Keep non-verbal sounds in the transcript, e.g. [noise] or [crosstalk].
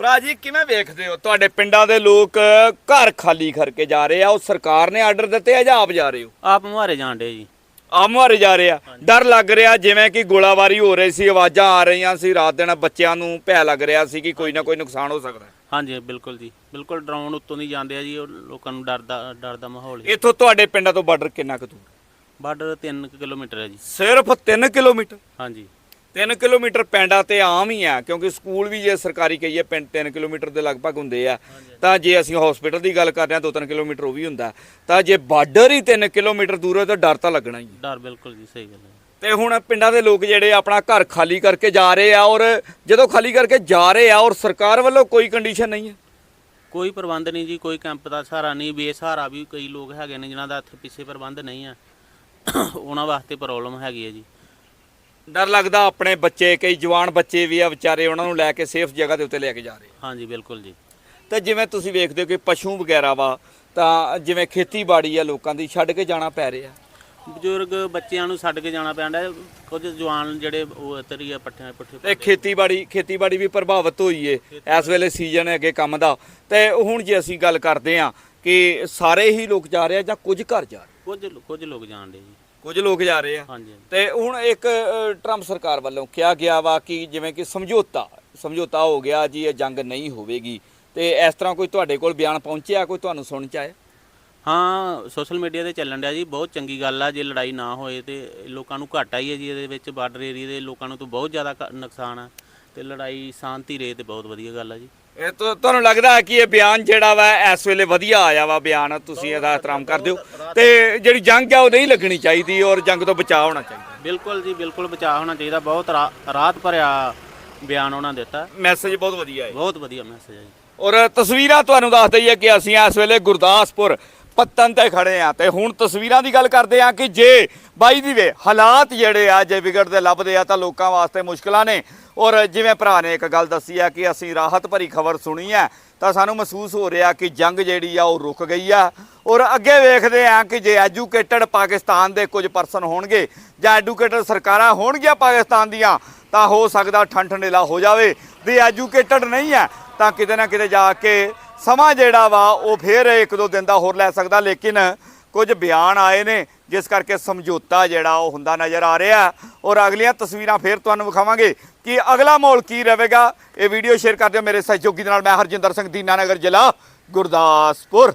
ਭਰਾ ਜੀ ਕਿਵੇਂ ਵੇਖਦੇ ਹੋ? ਤੁਹਾਡੇ ਪਿੰਡਾਂ ਦੇ ਲੋਕ ਘਰ ਖਾਲੀ ਕਰਕੇ ਜਾ ਰਹੇ ਆ ਉਹ ਸਰਕਾਰ ਨੇ ਆਰਡਰ ਦਿੱਤੇ ਆ ਜਾਂ ਆਪ ਜਾ ਰਹੇ ਹੋ? ਆਪ ਮੁਹਾਰੇ ਜਾਂਦੇ ਜੀ। ਆਮ ਮਾਰੇ ਜਾ ਰਹੇ ਆ। ਡਰ ਲੱਗ ਰਿਹਾ ਜਿਵੇਂ ਕਿ ਗੋਲਾਬਾਰੀ ਹੋ ਰਹੀ ਸੀ ਆਵਾਜ਼ਾਂ ਆ ਰਹੀਆਂ ਸੀ ਰਾਤ ਦਿਨ ਬੱਚਿਆਂ ਨੂੰ ਭੈ ਲੱਗ ਰਿਹਾ ਸੀ ਕਿ ਕੋਈ ਨਾ ਕੋਈ ਨੁਕਸਾਨ ਹੋ ਸਕਦਾ ਹੈ। ਹਾਂਜੀ ਬਿਲਕੁਲ ਜੀ। ਬਿਲਕੁਲ ਡਰਾਉਣ ਉੱਤੋਂ ਦੀ ਜਾਂਦੇ ਆ ਜੀ ਉਹ ਲੋਕਾਂ ਨੂੰ ਡਰ ਦਾ ਡਰ ਦਾ ਮਾਹੌਲ ਹੈ। ਇੱਥੋਂ ਤੁਹਾਡੇ ਪਿੰਡਾਂ ਤੋਂ ਬਾਰਡਰ ਕਿੰਨਾ ਕੁ ਦੂਰ? ਬਾਰਡਰ 3 ਕਿਲੋਮੀਟਰ ਹੈ ਜੀ। ਸਿਰਫ 3 ਕਿਲੋਮੀਟਰ? ਹਾਂਜੀ। 3 ਕਿਲੋਮੀਟਰ ਪਿੰਡਾਂ ਤੇ ਆਮ ਹੀ ਆ ਕਿਉਂਕਿ ਸਕੂਲ ਵੀ ਜੇ ਸਰਕਾਰੀ ਕਹੀਏ ਪਿੰਡ 3 ਕਿਲੋਮੀਟਰ ਦੇ ਲਗਭਗ ਹੁੰਦੇ ਆ। ਤਾਂ ਜੇ ਅਸੀਂ ਹਸਪੀਟਲ ਦੀ ਗੱਲ ਕਰਦੇ ਆ 2-3 ਕਿਲੋਮੀਟਰ ਉਹ ਵੀ ਹੁੰਦਾ। ਤਾਂ ਜੇ ਬਾਰਡਰ ਹੀ 3 ਕਿਲੋਮੀਟਰ ਦੂਰ ਹੈ ਤਾਂ ਡਰ ਤਾਂ ਲੱਗਣਾ ਹੀ ਹੈ ਡਰ ਬਿਲਕੁਲ ਜੀ ਸਹੀ ਗੱਲ ਹੈ। ਤੇ ਹੁਣ ਪਿੰਡਾਂ ਦੇ ਲੋਕ ਜਿਹੜੇ ਆਪਣਾ ਘਰ ਖਾਲੀ ਕਰਕੇ ਜਾ ਰਹੇ ਆ ਔਰ ਜਦੋਂ ਖਾਲੀ ਕਰਕੇ ਜਾ ਰਹੇ ਆ ਔਰ ਸਰਕਾਰ ਵੱਲੋਂ ਕੋਈ ਕੰਡੀਸ਼ਨ ਨਹੀਂ ਹੈ। ਕੋਈ ਪ੍ਰਬੰਧ ਨਹੀਂ ਜੀ ਕੋਈ ਕੈਂਪ ਦਾ ਸਹਾਰਾ ਨਹੀਂ ਬੇਸਹਾਰਾ ਵੀ ਕਈ ਲੋਕ ਹੈਗੇ ਨੇ ਜਿਨ੍ਹਾਂ ਦਾ ਇੱਥੇ ਪਿੱਛੇ ਪ੍ਰਬੰਧ ਨਹੀਂ ਆ। [coughs] ਉਹਨਾਂ ਵਾਸਤੇ ਪ੍ਰੋਬਲਮ ਹੈਗੀ ਹੈ ਜੀ। ਡਰ ਲੱਗਦਾ ਆਪਣੇ ਬੱਚੇ ਕਈ ਜਵਾਨ ਬੱਚੇ ਵੀ ਆ ਵਿਚਾਰੇ ਉਹਨਾਂ ਨੂੰ ਲੈ ਕੇ ਸੇਫ ਜਗ੍ਹਾ ਦੇ ਉੱਤੇ ਲੈ ਕੇ ਜਾ ਰਹੇ ਆ। ਹਾਂਜੀ ਬਿਲਕੁਲ ਜੀ। ਤੇ ਜਿਵੇਂ ਤੁਸੀਂ ਵੇਖਦੇ ਹੋ ਕਿ ਪਸ਼ੂ ਵਗੈਰਾ ਵਾ ਤਾਂ ਜਿਵੇਂ ਖੇਤੀਬਾੜੀ ਆ ਲੋਕਾਂ ਦੀ ਛੱਡ ਕੇ ਜਾਣਾ ਪੈ ਰਿਹਾ। ਬਜ਼ੁਰਗ ਬੱਚਿਆਂ ਨੂੰ ਛੱਡ ਕੇ ਜਾਣਾ ਪੈਂਦਾ ਹੈ। ਕੁਝ ਜਵਾਨ ਜਿਹੜੇ ਉਹ ਇੱਧਰ ਹੀ ਆ ਪੱਠਿਆਂ ਪੁੱਠੇ ਤੇ ਖੇਤੀਬਾੜੀ ਖੇਤੀਬਾੜੀ ਵੀ ਪ੍ਰਭਾਵਿਤ ਹੋਈ ਏ ਇਸ ਵੇਲੇ ਸੀਜ਼ਨ ਹੈ ਅੱਗੇ ਕੰਮ ਦਾ। ਤੇ ਹੁਣ ਜੇ ਅਸੀਂ ਗੱਲ ਕਰਦੇ ਆ ਕਿ ਸਾਰੇ ਹੀ ਲੋਕ ਜਾ ਰਹੇ ਆ ਜਾਂ ਕੁਝ ਘਰ ਜਾ ਰਹੇ ਕੁਝ ਕੁਝ ਲੋਕ ਜਾਣਦੇ ਜੀ। ਕੁਝ ਲੋਕ ਜਾ ਰਹੇ ਆ। ਹਾਂਜੀ ਤੇ ਹੁਣ ਇੱਕ ਟਰੰਪ ਸਰਕਾਰ ਵੱਲੋਂ ਕਿਹਾ ਗਿਆ ਵਾ ਕਿ ਜਿਵੇਂ ਕਿ ਸਮਝੌਤਾ ਸਮਝੌਤਾ ਹੋ ਗਿਆ ਜੀ ਇਹ ਜੰਗ ਨਹੀਂ ਹੋਵੇਗੀ। ਤੇ ਇਸ ਤਰ੍ਹਾਂ ਕੋਈ ਤੁਹਾਡੇ ਕੋਲ ਬਿਆਨ ਪਹੁੰਚਿਆ ਕੋਈ ਤੁਹਾਨੂੰ ਸੁਣ ਚ ਆਇਆ? ਹਾਂ ਸੋਸ਼ਲ ਮੀਡੀਆ ਤੇ ਚੱਲਣ ਡਿਆ ਜੀ ਬਹੁਤ ਚੰਗੀ ਗੱਲ ਆ ਜੇ ਲੜਾਈ ਨਾ ਹੋਏ ਤੇ ਲੋਕਾਂ ਨੂੰ ਘਾਟਾ ਹੀ ਹੈ ਜੀ ਇਹਦੇ ਵਿੱਚ ਬਾਰਡਰ ਏਰੀਆ ਦੇ ਲੋਕਾਂ ਨੂੰ ਤਾਂ ਬਹੁਤ ਜ਼ਿਆਦਾ ਨੁਕਸਾਨ ਆ। ਤੇ ਲੜਾਈ ਸ਼ਾਂਤੀ ਰਹੇ ਤੇ ਬਹੁਤ ਵਧੀਆ ਗੱਲ ਆ ਜੀ। ਇਹ ਤੁਹਾਨੂੰ ਲੱਗਦਾ ਕਿ ਇਹ ਬਿਆਨ ਜਿਹੜਾ ਵਾ ਇਸ ਵੇਲੇ ਵਧੀਆ ਆਇਆ ਵਾ ਬਿਆਨ ਤੁਸੀਂ ਇਹਦਾ ਇਤਰਾਮ ਕਰਦੇ ਹੋ ਤੇ ਜਿਹੜੀ ਜੰਗ ਆ ਉਹ ਨਹੀਂ ਲੱਗਣੀ ਚਾਹੀਦੀ ਔਰ ਜੰਗ ਤੋਂ ਬਚਾਅ ਹੋਣਾ ਚਾਹੀਦਾ। ਬਿਲਕੁਲ ਜੀ ਬਿਲਕੁਲ ਬਚਾਅ ਹੋਣਾ ਚਾਹੀਦਾ। ਬਹੁਤ ਰਾ- ਰਾਹਤ ਭਰਿਆ ਬਿਆਨ ਉਹਨਾਂ ਨੇ ਦਿੱਤਾ। ਮੈਸੇਜ ਬਹੁਤ ਵਧੀਆ ਹੈ। ਬਹੁਤ ਵਧੀਆ ਮੈਸੇਜ ਹੈ ਜੀ। ਔਰ ਤਸਵੀਰਾਂ ਤੁਹਾਨੂੰ ਦੱਸ ਦਈਏ ਕਿ ਅਸੀਂ ਇਸ ਵੇਲੇ ਗੁਰਦਾਸਪੁਰ ਪੱਤਨ ਤੇ ਖੜੇ ਆ ਤੇ ਹੁਣ ਤਸਵੀਰਾਂ ਦੀ ਗੱਲ ਕਰਦੇ ਆ ਕਿ ਜੇ ਬਾਈ ਦੀ ਵੇ ਹਾਲਾਤ ਜਿਹੜੇ ਆ, ਜੇ ਵਿਗੜਦੇ ਲੱਭਦੇ ਆ ਤਾਂ ਲੋਕਾਂ ਵਾਸਤੇ ਮੁਸ਼ਕਲਾਂ ਨੇ। ਔਰ ਜਿਵੇਂ ਭਰਾ ਨੇ ਇੱਕ ਗੱਲ ਦੱਸੀ ਆ ਕਿ ਅਸੀਂ ਰਾਹਤ ਭਰੀ ਖਬਰ ਸੁਣੀ ਆ, ਤਾਂ ਸਾਨੂੰ ਮਹਿਸੂਸ ਹੋ ਰਿਹਾ ਕਿ ਜੰਗ ਜਿਹੜੀ ਆ ਉਹ ਰੁਕ ਗਈ ਆ। ਔਰ ਅੱਗੇ ਵੇਖਦੇ ਆ ਕਿ ਜੇ ਐਜੂਕੇਟਡ ਪਾਕਿਸਤਾਨ ਦੇ ਕੁਝ ਪਰਸਨ ਹੋਣਗੇ ਜਾਂ ਐਜੂਕੇਟਡ ਸਰਕਾਰਾਂ ਹੋਣਗੀਆਂ ਪਾਕਿਸਤਾਨ ਦੀਆਂ, ਤਾਂ ਹੋ ਸਕਦਾ ਠੰਡ ਠੰਡੇਲਾ ਹੋ ਜਾਵੇ। ਵੀ ਐਜੂਕੇਟਡ ਨਹੀਂ ਹੈ ਤਾਂ ਕਿਤੇ ਨਾ ਕਿਤੇ ਜਾ ਕੇ ਸਮਾਂ ਜਿਹੜਾ ਵਾ, ਉਹ ਫੇਰ ਇੱਕ ਦੋ ਦਿਨ ਦਾ ਹੋਰ ਲੈ ਸਕਦਾ, ਲੇਕਿਨ ਕੁਝ ਬਿਆਨ ਆਏ ਨੇ, ਜਿਸ ਕਰਕੇ ਸਮਝੌਤਾ ਜਿਹੜਾ, ਉਹ ਹੁੰਦਾ ਨਜ਼ਰ ਆ ਰਿਹਾ। ਔਰ ਅਗਲੀਆਂ ਤਸਵੀਰਾਂ ਫੇਰ ਤੁਹਾਨੂੰ ਵਿਖਾਵਾਂਗੇ ਕਿ ਅਗਲਾ ਮਾਹੌਲ ਕੀ ਰਹੇਗਾ। ਇਹ ਵੀਡੀਓ ਸ਼ੇਅਰ ਕਰ ਦਿਓ ਮੇਰੇ ਸਹਿਯੋਗੀ ਦੇ ਨਾਲ, ਮੈਂ ਹਰਜਿੰਦਰ ਸਿੰਘ ਦੀਨਾਨਗਰ ਜ਼ਿਲ੍ਹਾ ਗੁਰਦਾਸਪੁਰ।